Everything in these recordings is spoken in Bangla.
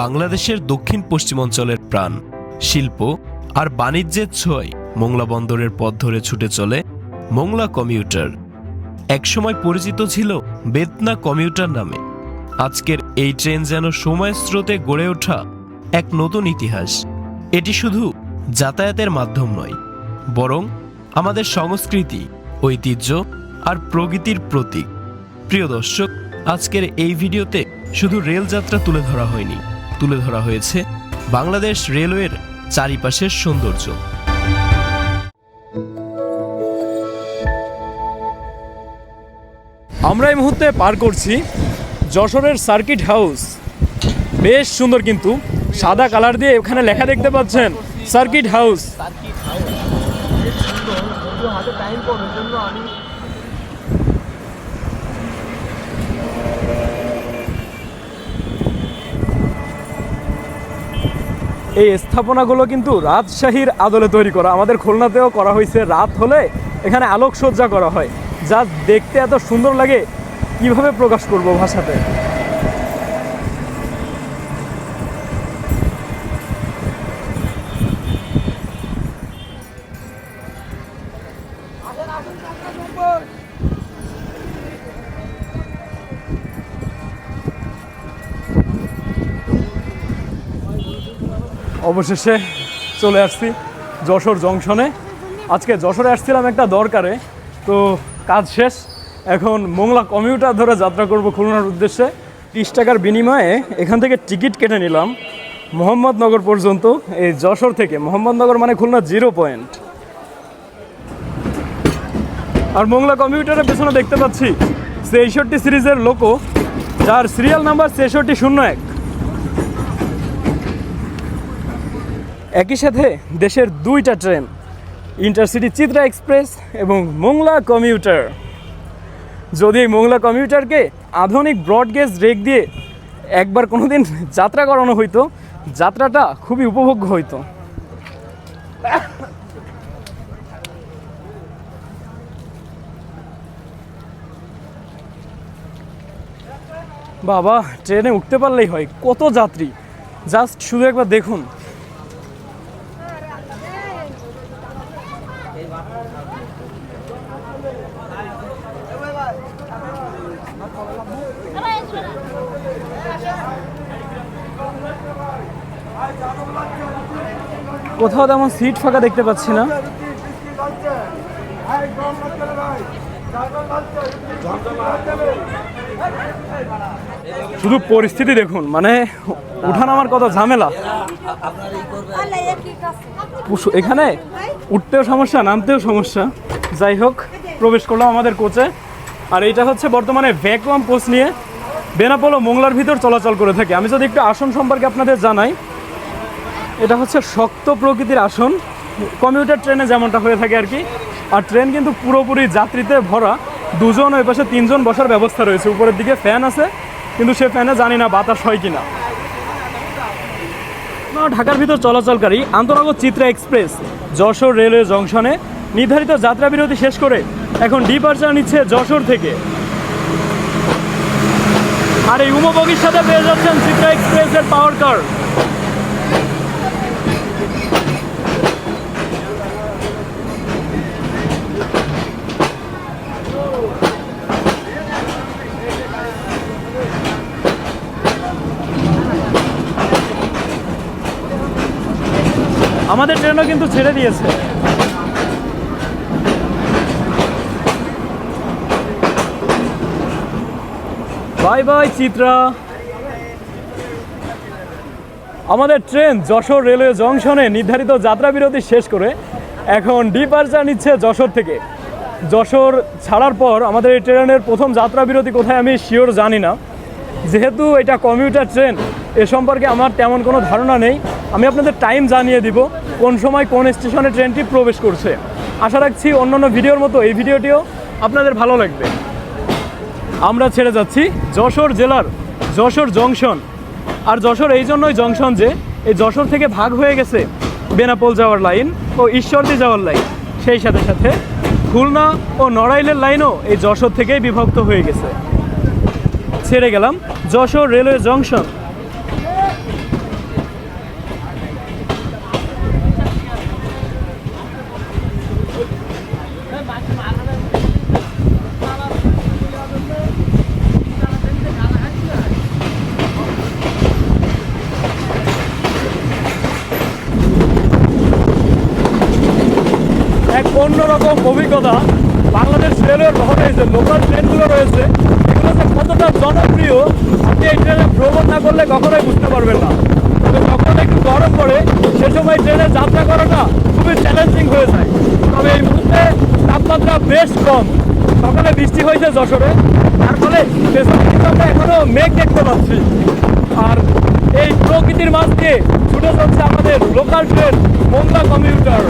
বাংলাদেশের দক্ষিণ পশ্চিমাঞ্চলের প্রাণ, শিল্প আর বাণিজ্যের ছয় মোংলা বন্দরের পথ ধরে ছুটে চলে মোংলা কমিউটার। একসময় পরিচিত ছিল বেতনা কমিউটার নামে। আজকের এই ট্রেন যেন সময়ের স্রোতে গড়ে ওঠা এক নতুন ইতিহাস। এটি শুধু যাতায়াতের মাধ্যম নয়, বরং আমাদের সংস্কৃতি, ঐতিহ্য আর প্রকৃতির প্রতীক। প্রিয় দর্শক, আজকের এই ভিডিওতে শুধু রেলযাত্রা তুলে ধরা হয়নি তুলে ধরা হয়েছে বাংলাদেশ রেলওয়ের চারিপাশের সৌন্দর্য। আমরা এই মুহূর্তে পার করছি যশোরের সার্কিট হাউস। বেশ সুন্দর কিন্তু সাদা কালার দিয়ে এখানে লেখা দেখতে পাচ্ছেন সার্কিট হাউস। এই স্থাপনাগুলো কিন্তু রাজশাহীর আদলে তৈরি করা। আমাদের খুলনাতেও করা হয়েছে। রাত হলে এখানে আলোকসজ্জা করা হয়। যা দেখতে এত সুন্দর লাগে। কীভাবে প্রকাশ করব ভাষাতে? অবশেষে চলে আসছি যশোর জংশনে। আজকে যশোরে আসছিলাম একটা দরকারে, তো কাজ শেষ। এখন মোংলা কমিউটার ধরে যাত্রা করব খুলনার উদ্দেশ্যে। তিরিশ টাকার বিনিময়ে এখান থেকে টিকিট কেটে নিলাম মোহাম্মদনগর পর্যন্ত, এই যশোর থেকে। মোহাম্মদনগর মানে খুলনা জিরো পয়েন্ট। আর মোংলা কমিউটারের পেছনে দেখতে পাচ্ছি ছেষট্টি সিরিজের লোকো, যার সিরিয়াল নাম্বার ছেষট্টি শূন্য এক। একই সাথে দেশের দুইটা ট্রেন, ইন্টারসিটি চিত্রা এক্সপ্রেস এবং মোংলা কমিউটার। যদি এই মোংলা কমিউটারকে আধুনিক ব্রডগেজ রেক দিয়ে একবার কোনো দিন যাত্রা করানো হইতো, যাত্রাটা খুবই উপভোগ্য হইতো। বাবা, ট্রেনে উঠতে পারলেই হয়, কত যাত্রী। জাস্ট শুধু একবার দেখুন। কোথাও তেমন সিট ফাঁকা দেখতে পাচ্ছি না। শুধু পরিস্থিতি দেখুন মানে উঠানামার কত ঝামেলা। এখানে উঠতেও সমস্যা, নামতেও সমস্যা। যাই হোক, প্রবেশ করলাম আমাদের কোচে। আর এইটা হচ্ছে বর্তমানে ভ্যাকুয়াম কোচ নিয়ে বেনাপোলো মোংলার ভিতর চলাচল করে থাকে। আমি যদি একটু আসন সম্পর্কে আপনাদের জানাই এটা হচ্ছে শক্ত প্রকৃতির আসন। কমিউটার ট্রেনে যেমনটা হয়ে থাকে আর কি। আর ট্রেন কিন্তু পুরোপুরি যাত্রীতে ভরা। দুজন ওই পাশে তিনজন বসার ব্যবস্থা রয়েছে। উপরের দিকে ফ্যান আছে কিন্তু সে ফ্যানে জানি না বাতাস হয় কিনা। না, ঢাকার ভিতর চলাচলকারী আন্তনগর চিত্রা এক্সপ্রেস যশোর রেলওয়ে জংশনে নির্ধারিত যাত্রা বিরতি শেষ করে এখন ডিপার্চার নিচ্ছে যশোর থেকে। আর এই উমবগির সাথে পেয়ে যাচ্ছেন চিত্রা এক্সপ্রেসের পাওয়ার কার। আমাদের ট্রেনও কিন্তু ছেড়ে দিয়েছে। Bye bye, Chitra. আমাদের ট্রেন যশোর রেলওয়ে জংশনে নির্ধারিত যাত্রা বিরতি শেষ করে এখন ডিপার্চার নিচ্ছে যশোর থেকে। যশোর ছাড়ার পর আমাদের এই ট্রেনের প্রথম যাত্রা বিরতি কোথায় আমি শিওর জানি না। যেহেতু এটা কমিউটার ট্রেন এ সম্পর্কে আমার তেমন কোনো ধারণা নেই। আমি আপনাদের টাইম জানিয়ে দিব কোন সময় কোন স্টেশনে ট্রেনটি প্রবেশ করছে। আশা রাখছি অন্যান্য ভিডিওর মতো এই ভিডিওটিও আপনাদের ভালো লাগবে। আমরা ছেড়ে যাচ্ছি যশোর জেলার যশোর জংশন। আর যশোর এই জন্যই জংশন যে, এই যশোর থেকে ভাগ হয়ে গেছে বেনাপোল যাওয়ার লাইন ও ঈশ্বরদী যাওয়ার লাইন সেই সাথে সাথে খুলনা ও নড়াইলের লাইনও এই যশোর থেকেই বিভক্ত হয়ে গেছে। ছেড়ে গেলাম যশোর রেলওয়ে জংশন এক অন্যরকম অভিজ্ঞতা বাংলাদেশ রেলওয়ের ভবনে যে লোকাল ট্রেনগুলো রয়েছে এগুলো যে কতটা জনপ্রিয় আপনি এই ট্রেনে ভ্রমণ না করলে কখনোই বুঝতে পারবেন না। তবে যখন একটু গরম পড়ে, সে সময় ট্রেনে যাত্রা করাটা খুবই চ্যালেঞ্জিং হয়ে যায়। তবে এই মুহূর্তে তাপমাত্রা বেশ কম। সকালে বৃষ্টি হয়েছে যশোরে, তার ফলে পেছনে এখনও মেঘ দেখতে পাচ্ছি। আর এই প্রকৃতির মাঝ দিয়ে ছুটে চলছে আমাদের লোকাল ট্রেন মোংলা কমিউটার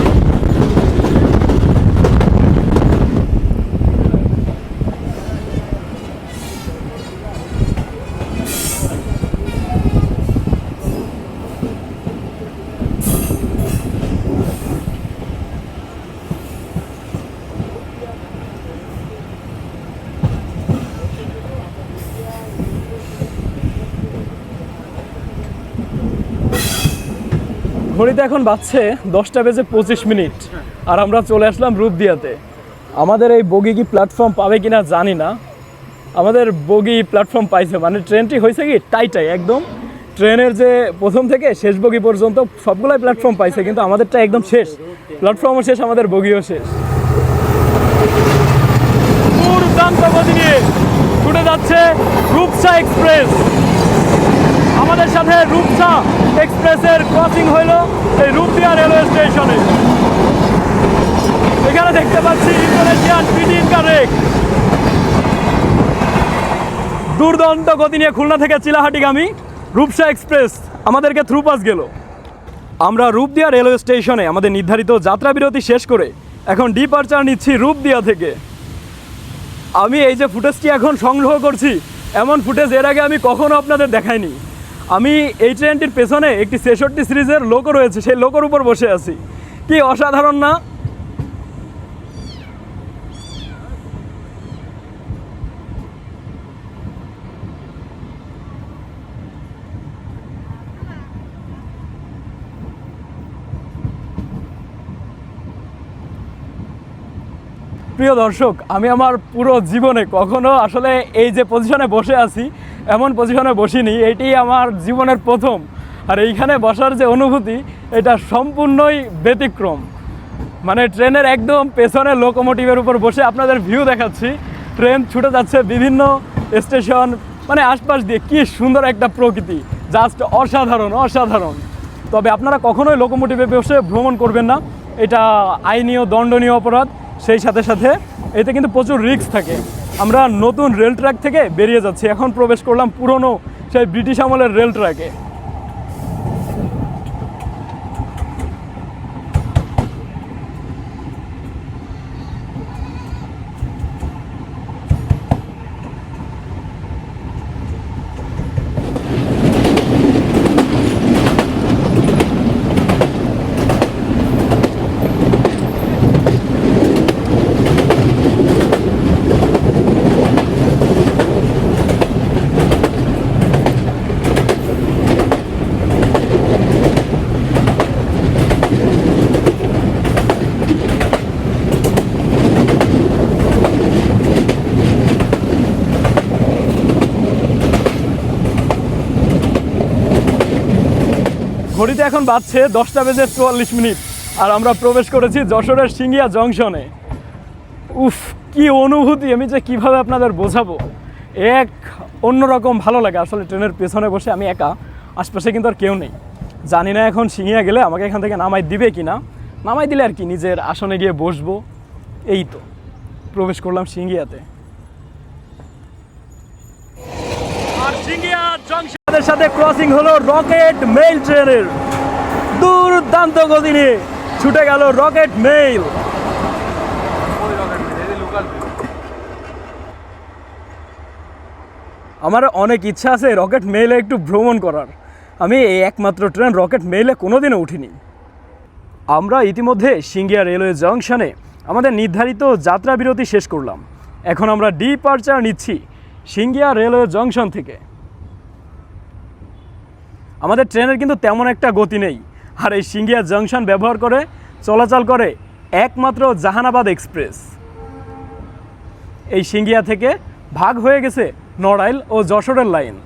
ঘড়িতে এখন বাজছে দশটা বেজে পঁচিশ মিনিট আর আমরা চলে আসলাম রূপদিয়াতে। আমাদের এই বগি কি প্ল্যাটফর্ম পাবে কিনা জানি না। আমাদের বগি প্ল্যাটফর্ম পাইছে মানে ট্রেনটি হয়েছে কি টাইটাই একদম। ট্রেনের যে প্রথম থেকে শেষ বগি পর্যন্ত সবগুলাই প্ল্যাটফর্ম পাইছে, কিন্তু আমাদেরটা একদম শেষ। প্ল্যাটফর্মও শেষ, আমাদের বগিও শেষ। ছুটে যাচ্ছে রূপসা এক্সপ্রেস। আমাদের সাথে রূপসা এক্সপ্রেসের ক্রসিং হইল এই রূপদিয়া রেলওয়ে স্টেশনে। এখানে দেখতে পাচ্ছি ইন্দোনেশিয়ান পিডিন কারেক দুর্দান্ত গতি নিয়ে খুলনা থেকে চিলাহাটিগামী রূপসা এক্সপ্রেস আমাদেরকে থ্রু পাস গেল। আমরা রূপদিয়া রেলওয়ে স্টেশনে আমাদের নির্ধারিত যাত্রা বিরতি শেষ করে এখন ডিপারচার নিচ্ছি রূপদিয়া থেকে। আমি এই যে ফুটেজটি এখন সংগ্রহ করছি, এমন ফুটেজ এর আগে আমি কখনো আপনাদের দেখাইনি। আমি এই ট্রেনটির পেছনে একটি ছেষট্টি সিরিজের লোকও রয়েছে, সেই লোকোর উপর বসে আছি। কি অসাধারণ না? প্রিয় দর্শক, আমি আমার পুরো জীবনে কখনো আসলে এই যে পজিশনে বসে আছি, এমন পজিশনে বসিনি। এটি আমার জীবনের প্রথম। আর এইখানে বসার যে অনুভূতি, এটা সম্পূর্ণই ব্যতিক্রম। মানে ট্রেনের একদম পেছনে লোকোমোটিভের উপর বসে আপনাদের ভিউ দেখাচ্ছি। ট্রেন ছুটে যাচ্ছে বিভিন্ন স্টেশন মানে আশপাশ দিয়ে। কি সুন্দর একটা প্রকৃতি। জাস্ট অসাধারণ অসাধারণ। তবে আপনারা কখনোই লোকোমোটিভে বসে ভ্রমণ করবেন না। এটা আইনীয়, দণ্ডনীয় অপরাধ। সেই সাথে সাথে এতে কিন্তু প্রচুর রিক্স থাকে। আমরা নতুন রেল ট্র্যাক থেকে বেরিয়ে যাচ্ছি। এখন প্রবেশ করলাম পুরনো সেই ব্রিটিশ আমলের রেল ট্র্যাকে ঘড়িতে এখন বাজছে দশটা বেজে চুয়াল্লিশ মিনিট আর আমরা প্রবেশ করেছি যশোরের সিঙ্গিয়া জংশনে। উফ, কি অনুভূতি, আমি যে কীভাবে আপনাদের বোঝাবো। এক, অন্যরকম ভালো লাগে আসলে ট্রেনের পেছনে বসে, আমি একা। আশপাশে কিন্তু আর কেউ নেই। জানি না এখন সিঙ্গিয়া গেলে আমাকে এখান থেকে নামাই দিবে কি না নামাই দিলে আর কি, নিজের আসনে গিয়ে বসবো। এই তো, প্রবেশ করলাম সিঙ্গিয়াতে। আর সিঙ্গিয়া জংশনের সাথে ক্রসিং হলো রকেট মেইল ট্রেনের দুর্দান্ত গতি নিয়ে ছুটে গেল রকেট মেইল আমার অনেক ইচ্ছা আছে রকেট মেইলে একটু ভ্রমণ করার। আমি এই একমাত্র ট্রেন রকেট মেইলে কোনোদিনও উঠিনি। আমরা ইতিমধ্যে সিঙ্গিয়া রেলওয়ে জংশনে আমাদের নির্ধারিত যাত্রা বিরতি শেষ করলাম। এখন আমরা ডিপারচার নিচ্ছি সিঙ্গিয়া রেলওয়ে জংশন থেকে। আমাদের ট্রেনের কিন্তু তেমন একটা গতি নেই। আর এই সিঙ্গিয়া জংশন ব্যবহার করে চলাচল করে একমাত্র জাহানাবাদ এক্সপ্রেস। এই সিঙ্গিয়া থেকে ভাগ হয়ে গেছে নড়াইল ও যশোরের লাইন।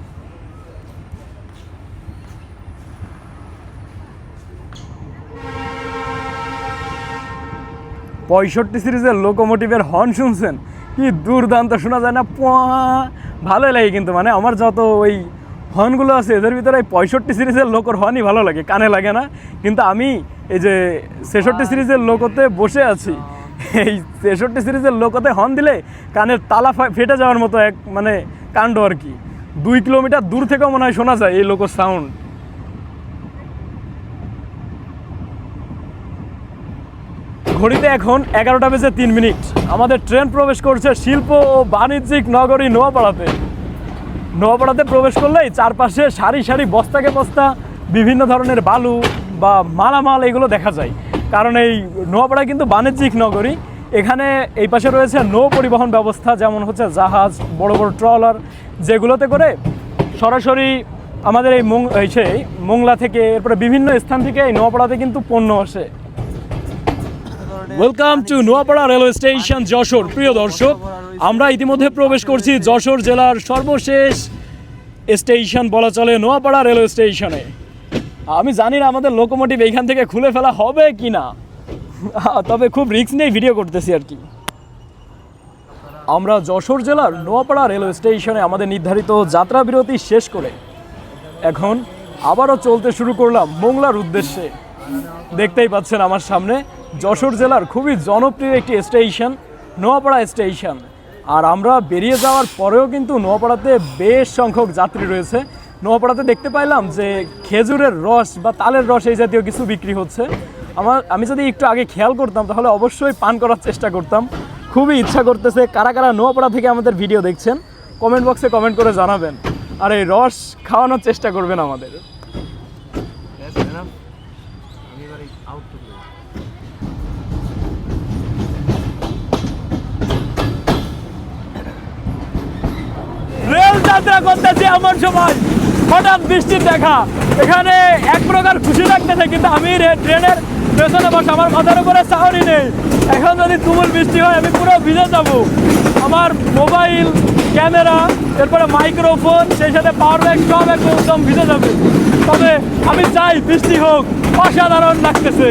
পঁয়ষট্টি সিরিজের লোকোমোটিভের হর্ন শুনছেন? কি দুর্দান্ত, শোনা যায় না, পোয়া। ভালোই লাগে কিন্তু মানে আমার যত ওই হর্নগুলো আছে, এদের ভিতরে এই পঁয়ষট্টি সিরিজের লোকর হর্নই ভালো লাগে, কানে লাগে না। কিন্তু আমি এই যে ছেষট্টি সিরিজের লোকতে বসে আছি, এই ছেষট্টি সিরিজের লোকতে হর্ন দিলে কানের তালা ফেটে যাওয়ার মতো এক মানে কাণ্ড আর কি। দুই কিলোমিটার দূর থেকেও মনে হয় শোনা যায় এই লোকর সাউন্ড ঘড়িতে এখন এগারোটা বেজে তিন মিনিট। আমাদের ট্রেন প্রবেশ করছে শিল্প ও বাণিজ্যিক নগরী নোয়াপাড়াতে। নোয়াপাড়াতে প্রবেশ করলেই চারপাশে সারি সারি বস্তাকে বস্তা, বিভিন্ন ধরনের বালু বা মালামাল এগুলো দেখা যায়। কারণ এই নোয়াপাড়া কিন্তু বাণিজ্যিক নগরী। এখানে এই পাশে রয়েছে নৌ পরিবহন ব্যবস্থা, যেমন হচ্ছে জাহাজ, বড় বড় ট্রলার, যেগুলোতে করে সরাসরি আমাদের এই মং সেই, মোংলা থেকে এরপরে বিভিন্ন স্থান থেকে এই নোয়াপাড়াতে কিন্তু পণ্য আসে। Welcome to Noapara railway station Jessore প্রিয় দর্শক আমরা ইতিমধ্যে প্রবেশ করছি যশোর জেলার সর্বশেষ স্টেশন বলা চলে নোয়াপাড়া রেলওয়ে স্টেশনে আমি জানি না আমাদের লোকোমোটিভ এইখান থেকে খুলে ফেলা হবে কি না তবে খুব রিস্ক নিয়ে ভিডিও করতেছি আর কি। আমরা যশোর জেলার নোয়াপাড়া রেলওয়ে স্টেশনে আমাদের নির্ধারিত যাত্রা বিরতি শেষ করে এখন আবারও চলতে শুরু করলাম মোংলার উদ্দেশ্যে। দেখতেই পাচ্ছেন আমার সামনে যশোর জেলার খুবই জনপ্রিয় একটি স্টেশন, নোয়াপাড়া স্টেশন। আর আমরা বেরিয়ে যাওয়ার পরেও কিন্তু নোয়াপাড়াতে বেশ সংখ্যক যাত্রী রয়েছে। নোয়াপাড়াতে দেখতে পাইলাম যে খেজুরের রস বা তালের রস এই জাতীয় কিছু বিক্রি হচ্ছে। আমার, আমি যদি একটু আগে খেয়াল করতাম, তাহলে অবশ্যই পান করার চেষ্টা করতাম। খুবই ইচ্ছা করতেছে, কারা কারা নোয়াপাড়া থেকে আমাদের ভিডিও দেখছেন, কমেন্ট বক্সে কমেন্ট করে জানাবেন। আর এই রস খাওয়ানোর চেষ্টা করবেন আমাদের। যাত্রা করতেছি এমন সময় হঠাৎ বৃষ্টির দেখা। এখানে এক প্রকার খুশি লাগতেছে, কিন্তু আমি ট্রেনের পেছনে বসে আমার মাথার উপরে চাহরি নেই। এখন যদি তুমুল বৃষ্টি হয়, আমি পুরো ভিজে যাব। আমার মোবাইল, ক্যামেরা, এরপরে মাইক্রোফোন, সেই সাথে পাওয়ার ব্যাংক সব একদম ভিজে যাবে। তবে আমি চাই বৃষ্টি হোক, অসাধারণ লাগতেছে।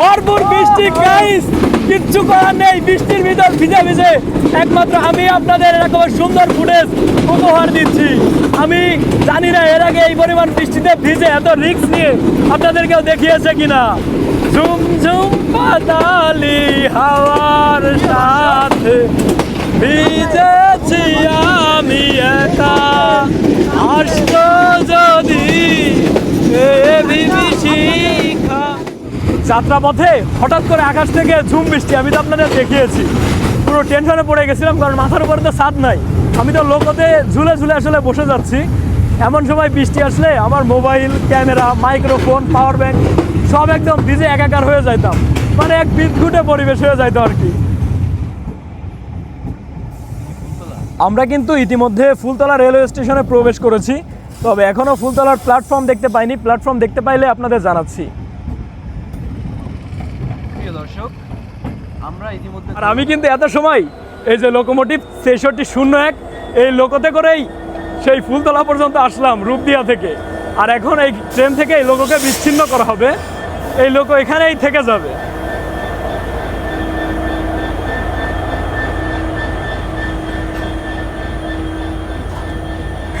ভরপুর বৃষ্টি গাইস কিচ্ছু করার নেই, বৃষ্টির ভিতর ভিজে ভিজে। একমাত্র আমি আপনাদের এরকম সুন্দর ফুটেজ উপহার দিচ্ছি। আমি জানি না এর আগে এই পরিমাণ বৃষ্টিতে ভিজে এত রিস্ক নিয়ে আপনাদেরকেও দেখিয়েছে কিনা। ঝুম ঝুম পাতালি হাওয়ার সাথে ভিজেছি আমি একা। আসতো যদি বিভীষিকা যাত্রাপথে হঠাৎ করে আকাশ থেকে ঝুম বৃষ্টি, আমি তো আপনাদের দেখিয়েছি। পুরো টেনশনে পড়ে গেছিলাম, কারণ মাথার উপরে তো ছাদ নাই। আমি তো লোকতে ঝুলে ঝুলে আসলে বসে যাচ্ছি। এমন সময় বৃষ্টি আসলে আমার mobile, camera, microphone power bank সব একদম ভিজে একাকার হয়ে যাইতাম। মানে এক বিদ্যুটে পরিবেশ হয়ে যাইতো আর কি। আমরা কিন্তু ইতিমধ্যে ফুলতলা রেলওয়ে স্টেশনে প্রবেশ করেছি, তবে এখনও ফুলতলার প্ল্যাটফর্ম দেখতে পাইনি। প্ল্যাটফর্ম দেখতে পাইলে আপনাদের জানাচ্ছি। দর্শক, আমরা ইতিমধ্যে আর আমি কিন্তু এত সময় এই যে লোকোমোটিভ ছেষট্টি শূন্য এক, এই লোকোতে করেই সেই ফুলতলা পর্যন্ত আসলাম রূপদিয়া থেকে। আর এখন এই ট্রেন থেকে এই লোকোকে বিচ্ছিন্ন করা হবে। এই লোক এখানেই থেকে যাবে।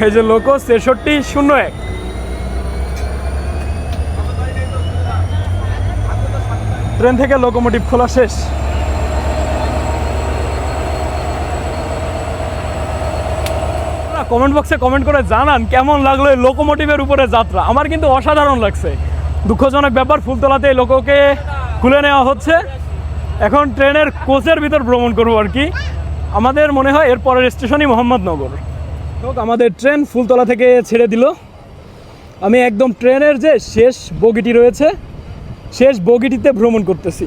এই যে লোকো ছেষট্টি শূন্য এক। ট্রেন থেকে লোকোমোটিভ খোলা শেষ। কমেন্ট বক্সে কমেন্ট করে জানান কেমন লাগল এই লোকোমোটিভের উপরে যাত্রা। আমার কিন্তু অসাধারণ লাগছে। দুঃখজনক ব্যাপার, ফুলতলাতে এই লোককে খুলে নেওয়া হচ্ছে। এখন ট্রেনের কোচের ভিতর ভ্রমণ করব আর কি। আমাদের মনে হয় এর পরের স্টেশনই মোহাম্মদনগর। হোক আমাদের ট্রেন ফুলতলা থেকে ছেড়ে দিল। আমি একদম ট্রেনের যে শেষ বগিটি রয়েছে শেষ বগিটিতে ভ্রমণ করতেছি।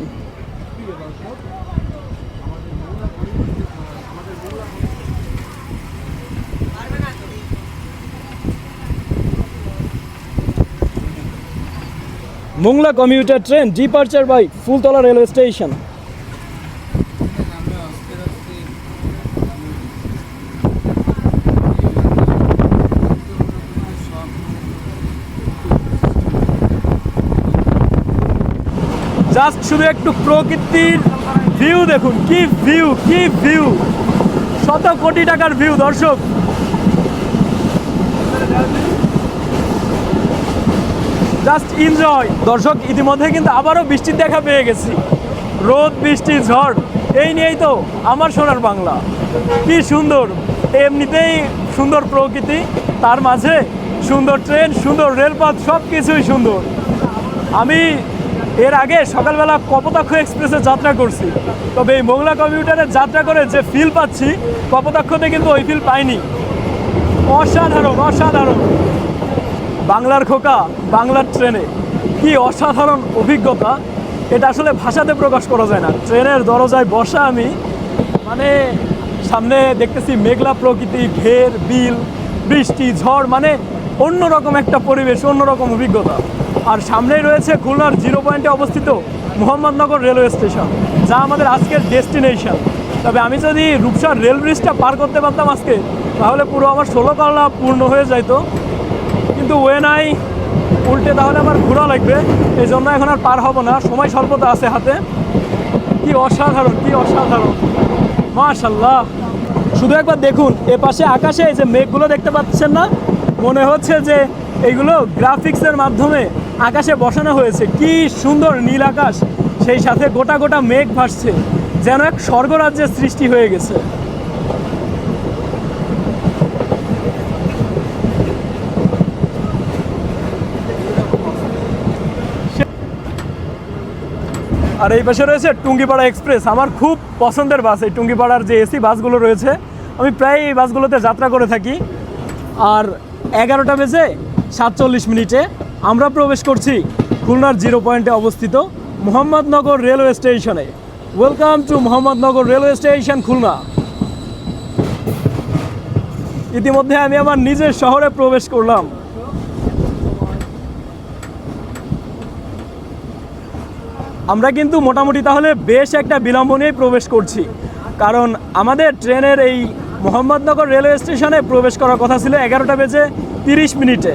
Mongla commuter train departure by Phultala railway station. Just শুধু একটু প্রকৃতির ভিউ দেখুন। কি ভিউ কি ভিউ শত কোটি টাকার ভিউ দর্শক। জাস্ট এনজয় দর্শক, ইতিমধ্যে কিন্তু আবারও বৃষ্টির দেখা পেয়ে গেছি। রোদ, বৃষ্টি, ঝড়, এই নিয়েই তো আমার সোনার বাংলা। কি সুন্দর। এমনিতেই সুন্দর প্রকৃতি, তার মাঝে সুন্দর ট্রেন, সুন্দর রেলপথ সব কিছুই সুন্দর। আমি এর আগে সকালবেলা কপোতাক্ষ এক্সপ্রেসে যাত্রা করছি। তবে এই মোংলা কম্পিউটারে যাত্রা করে যে ফিল পাচ্ছি, কপোতাক্ষতে কিন্তু ওই ফিল পাইনি। অসাধারণ অসাধারণ। বাংলার খোকা, বাংলার ট্রেনে। কি অসাধারণ অভিজ্ঞতা। এটা আসলে ভাষাতে প্রকাশ করা যায় না। ট্রেনের দরজায় বসা আমি মানে সামনে দেখতেছি মেঘলা প্রকৃতি, ঘের, বিল, বৃষ্টি, ঝড় মানে অন্যরকম একটা পরিবেশ, অন্যরকম অভিজ্ঞতা। আর সামনেই রয়েছে খুলনার জিরো পয়েন্টে অবস্থিত মোহাম্মদনগর রেলওয়ে স্টেশন, যা আমাদের আজকের ডেস্টিনেশন। তবে আমি যদি রূপসার রেল ব্রিজটা পার করতে পারতাম আজকে, তাহলে পুরো আমার ষোলো কালনা পূর্ণ হয়ে যাইতো। কিন্তু ওয়ে নাই উল্টে তাহলে আমার ঘোরা লাগবে এই জন্য এখন আর পার হব না। সময় স্বল্পতা আছে হাতে। কি অসাধারণ কি অসাধারণ। মাশাল্লাহ শুধু একবার দেখুন এ পাশে আকাশে যে মেঘগুলো দেখতে পাচ্ছেন না, মনে হচ্ছে যে এইগুলো গ্রাফিক্সের মাধ্যমে আকাশে বসানো হয়েছে। কি সুন্দর নীল আকাশ। সেই সাথে গোটা গোটা মেঘ ভাসছে। যেন এক স্বর্গরাজ্যের সৃষ্টি হয়ে গেছে। আর এই পাশে রয়েছে টুঙ্গিপাড়া এক্সপ্রেস। আমার খুব পছন্দের বাস এই টুঙ্গিপাড়ার যে এসি বাসগুলো রয়েছে। আমি প্রায় এই বাসগুলোতে যাত্রা করে থাকি। আর এগারোটা বেজে সাতচল্লিশ মিনিটে আমরা প্রবেশ করছি খুলনার জিরো পয়েন্টে অবস্থিত মোহাম্মদনগর রেলওয়ে স্টেশনে। Welcome to Mohammadnagar railway station, Khulna. ইতিমধ্যে আমি আমার নিজের শহরে প্রবেশ করলাম। আমরা কিন্তু মোটামুটি তাহলে বেশ একটা বিলম্ব নিয়েই প্রবেশ করছি। কারণ আমাদের ট্রেনের এই মোহাম্মদনগর রেলওয়ে স্টেশনে প্রবেশ করার কথা ছিল এগারোটা বেজে তিরিশ মিনিটে।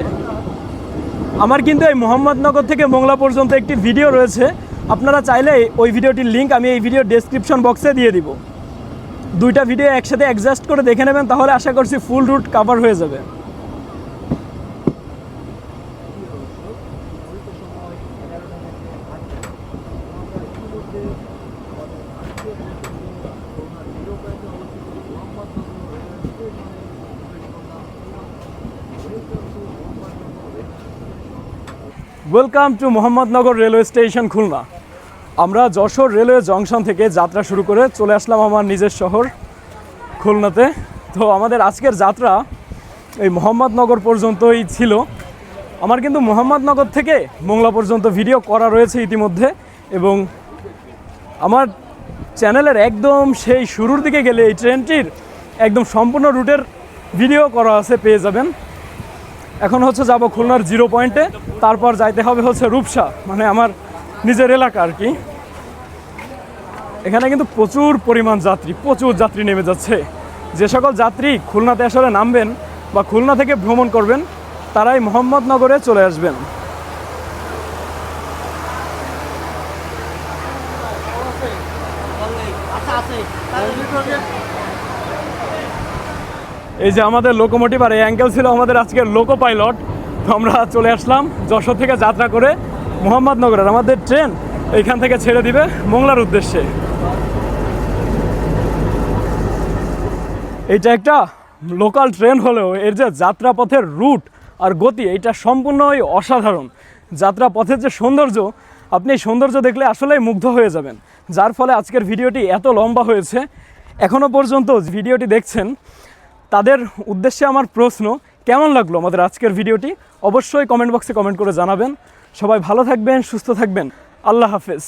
আমার কিন্তু এই মোহাম্মদনগর থেকে মোংলা পর্যন্ত একটি ভিডিও রয়েছে। আপনারা চাইলে ওই ভিডিওটির লিঙ্ক আমি এই ভিডিও ডেসক্রিপশন বক্সে দিয়ে দিব। দুইটা ভিডিও একসাথে অ্যাডজাস্ট করে দেখে নেবেন, তাহলে আশা করছি ফুল রুট কাভার হয়ে যাবে। Welcome to Mohammadnagar railway station Khulna আমরা যশোর রেলওয়ে জংশন থেকে যাত্রা শুরু করে চলে আসলাম আমার নিজের শহর, খুলনাতে। তো আমাদের আজকের যাত্রা এই মোহাম্মদনগর পর্যন্তই ছিল। আমার কিন্তু মোহাম্মদনগর থেকে মোংলা পর্যন্ত ভিডিও করা রয়েছে ইতিমধ্যে এবং আমার চ্যানেলের একদম সেই শুরুর দিকে গেলে এই ট্রেনটির একদম সম্পূর্ণ রুটের ভিডিও করা আছে, পেয়ে যাবেন। এখন হচ্ছে যাব খুলনার জিরো পয়েন্টে, তারপর যাইতে হবে হচ্ছে রূপসা মানে আমার নিজের এলাকা আর কি। এখানে কিন্তু প্রচুর পরিমাণ যাত্রী, প্রচুর যাত্রী নেমে যাচ্ছে। যে সকল যাত্রী খুলনাতে আসলে নামবেন বা খুলনা থেকে ভ্রমণ করবেন, তারাই মোহাম্মদনগরে চলে আসবেন। এই যে আমাদের লোকোমোটিভ আর এই অ্যাঙ্কেল ছিল আমাদের আজকের লোকো পাইলট তো আমরা চলে আসলাম যশোর থেকে যাত্রা করে মোহাম্মদনগরের। আমাদের ট্রেন এইখান থেকে ছেড়ে দিবে মোংলার উদ্দেশ্যে। এইটা একটা লোকাল ট্রেন হলেও এর যে যাত্রাপথের রুট আর গতি এটা সম্পূর্ণই অসাধারণ। যাত্রাপথের যে সৌন্দর্য, আপনি এই সৌন্দর্য দেখলে আসলেই মুগ্ধ হয়ে যাবেন। যার ফলে আজকের ভিডিওটি এত লম্বা হয়েছে এখনও পর্যন্ত ভিডিওটি দেখছেন তাদের উদ্দেশ্যে আমার প্রশ্ন, কেমন লাগল আমাদের আজকের ভিডিওটি? অবশ্যই কমেন্ট বক্সে কমেন্ট করে জানাবেন। সবাই ভালো থাকবেন, সুস্থ থাকবেন। আল্লাহ হাফেজ।